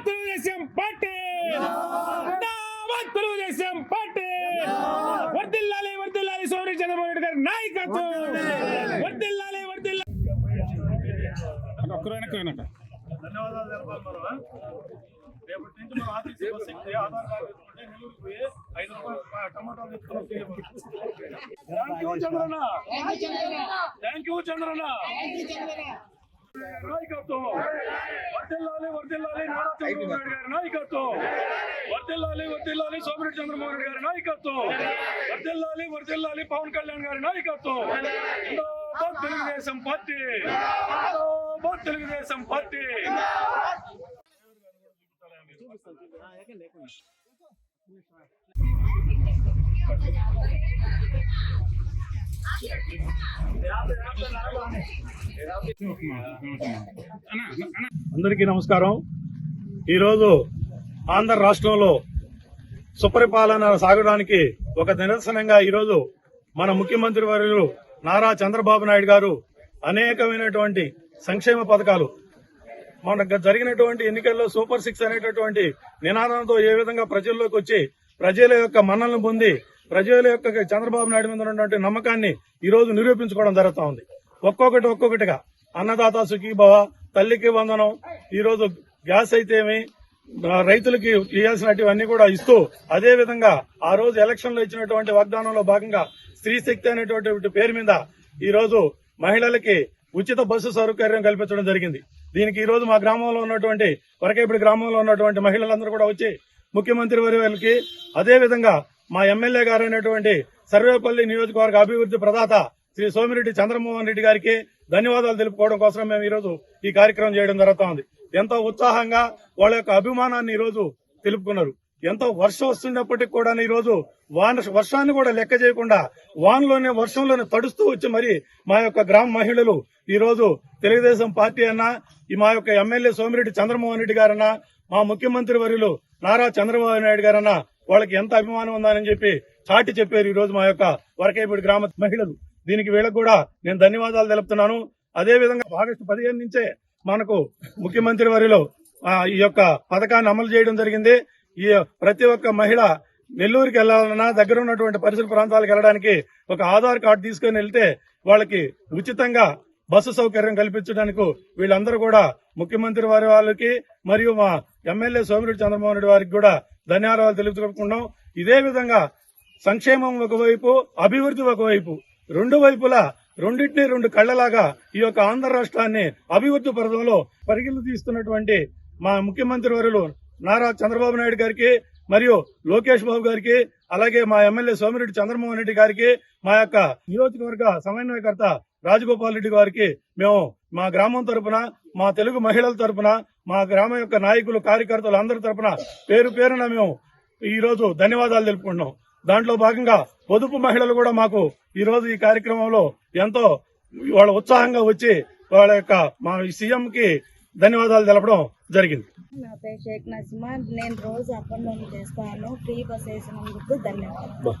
Telugu Desam party! Telugu Desam party! వర్దిల్లాలి వర్దిల్లాలి సోదరి చంద్రబాబు గారి నాయకత్వం! వర్దిల్లాలి వర్దిల్లాలి? రేపటి నుంచి మనం బస్ ఎక్కితే ఆధార్ కార్డు తీసుకుంటే నెల్లూరుకి పోయి ఐదు రూపాయలు ప- టమాటాలు తెచ్చుకొని థ్యాంక్ యూ చంద్రన్న థ్యాంక్ యూ చంద్రన్న నాయకత్వం వర్దిల్లాలి వర్దిల్లాలి నారా చంద్రబాబు నాయుడు గారి నాయకత్వం వర్దిల్లాలి వర్దిల్లాలి సోమిరెడ్డి చంద్రబాబు నాయుడు గారి నాయకత్వం వర్దిల్లాలి వర్దిల్లాలి పవన్ కళ్యాణ్ గారి నాయకత్వం జిందాబాద్ తెలుగుదేశం పార్టీ జిందాబాద్ తెలుగుదేశం పార్టీ అందరికీ నమస్కారం. ఈరోజు ఆంధ్ర రాష్ట్రంలో సుపరిపాలన సాగడానికి ఒక నిరసనంగా ఈరోజు మన ముఖ్యమంత్రి వర్యులు నారా చంద్రబాబు నాయుడు గారు అనేకమైనటువంటి సంక్షేమ పథకాలు మనకు జరిగినటువంటి ఎన్నికల్లో సూపర్ సిక్స్ అనేటటువంటి నినాదంతో ఏ విధంగా ప్రజల్లోకి వచ్చి ప్రజల యొక్క మన్నలను పొంది ప్రజల యొక్క చంద్రబాబు నాయుడు మీద ఉన్నటువంటి నమ్మకాన్ని ఈ రోజు నిరూపించుకోవడం జరుగుతూ ఉంది. ఒక్కొక్కటి ఒక్కొక్కటిగా. అన్నదాత సుఖీభవ తల్లికి వందనం ఈ రోజు గ్యాస్ అయితేమి రైతులకి ఇవ్వాల్సినటువన్నీ కూడా ఇస్తూ అదే విధంగా ఆ రోజు ఎలక్షన్లో ఇచ్చినటువంటి వాగ్దానంలో భాగంగా స్త్రీ శక్తి అనేటువంటి పేరు మీద ఈ రోజు మహిళలకి ఉచిత బస్సు సౌకర్యం కల్పించడం జరిగింది. దీనికి ఈ రోజు మా గ్రామంలో ఉన్నటువంటి వరకేపడి గ్రామంలో ఉన్నటువంటి మహిళలందరూ కూడా వచ్చి ముఖ్యమంత్రి వారి వారికి అదే విధంగా మా ఎమ్మెల్యే గారు అయినటువంటి సర్వేపల్లి నియోజకవర్గ అభివృద్ధి ప్రదాత శ్రీ సోమిరెడ్డి చంద్రమోహన్ రెడ్డి గారికి ధన్యవాదాలు తెలుపుకోవడం కోసం మేము ఈ రోజు ఈ కార్యక్రమం చేయడం జరుగుతోంది ఎంతో ఉత్సాహంగా వాళ్ళ యొక్క అభిమానాన్ని ఈ రోజు తెలుపుకున్నారు. ఎంతో వర్షం వస్తున్నప్పటికీ కూడా ఈ రోజు వాన వర్షాన్ని కూడా లెక్క చేయకుండా వానలోనే వర్షంలోనే తడుస్తూ వచ్చి మరి మా యొక్క గ్రామ మహిళలు ఈరోజు తెలుగుదేశం పార్టీ అన్నా ఈ మా యొక్క ఎమ్మెల్యే సోమిరెడ్డి చంద్రమోహన్ రెడ్డి గారన్నా మా ముఖ్యమంత్రి వర్యులు నారా చంద్రబాబు నాయుడు గారన్నా వాళ్ళకి ఎంత అభిమానం ఉందని చెప్పి చాటి చెప్పారు ఈ రోజు మా యొక్క వరకేపూడి గ్రామ మహిళలు. దీనికి వీళ్ళకు కూడా నేను ధన్యవాదాలు తెలుపుతున్నాను. అదే విధంగా ఆగస్టు పదిహేను నుంచే మనకు ముఖ్యమంత్రి వారిలో ఈ యొక్క పథకాన్ని అమలు చేయడం జరిగింది. ఈ ప్రతి ఒక్క మహిళ నెల్లూరుకి వెళ్ళాలన్నా దగ్గర ఉన్నటువంటి పరిసర ప్రాంతాలకు వెళ్ళడానికి ఒక ఆధార్ కార్డు తీసుకుని వెళ్తే వాళ్ళకి ఉచితంగా బస్సు సౌకర్యం కల్పించడానికి వీళ్ళందరూ కూడా ముఖ్యమంత్రి వారి వాళ్ళకి మరియు మా ఎమ్మెల్యే సోమిరెడ్డి చంద్రమోహన్ రెడ్డి వారికి కూడా ధన్యవాదాలు తెలుపుకుంటున్నాం. ఇదే విధంగా సంక్షేమం ఒకవైపు అభివృద్ధి ఒకవైపు రెండు వైపులా రెండింటిని రెండు కళ్ళలాగా ఈ యొక్క ఆంధ్ర రాష్ట్రాన్ని అభివృద్ధి పథంలో పరిగణలు తీస్తున్నటువంటి మా ముఖ్యమంత్రి వరులు నారా చంద్రబాబు నాయుడు గారికి మరియు లోకేష్ బాబు గారికి అలాగే మా ఎమ్మెల్యే సోమిరెడ్డి చంద్రమోహన్ రెడ్డి గారికి మా యొక్క నియోజకవర్గ సమన్వయకర్త రాజగోపాల్ రెడ్డి గారికి మేము మా గ్రామం తరపున మా తెలుగు మహిళల తరపున మా గ్రామం యొక్క నాయకులు కార్యకర్తలు అందరి తరపున పేరు పేరున మేము ఈ రోజు ధన్యవాదాలు తెలుపుకుంటున్నాం. దాంట్లో భాగంగా పొదుపు మహిళలు కూడా మాకు ఈ రోజు ఈ కార్యక్రమంలో ఎంతో వాళ్ళ ఉత్సాహంగా వచ్చి వాళ్ళ యొక్క మా సీఎం కి ధన్యవాదాలు తెలపడం జరిగింది. నా పేరు షేక్ నసీమా నేను రోజు అప్ అండ్ డౌన్ చేస్తాను. ఫ్రీ బస్ వేసినందుకు ధన్యవాదాలు.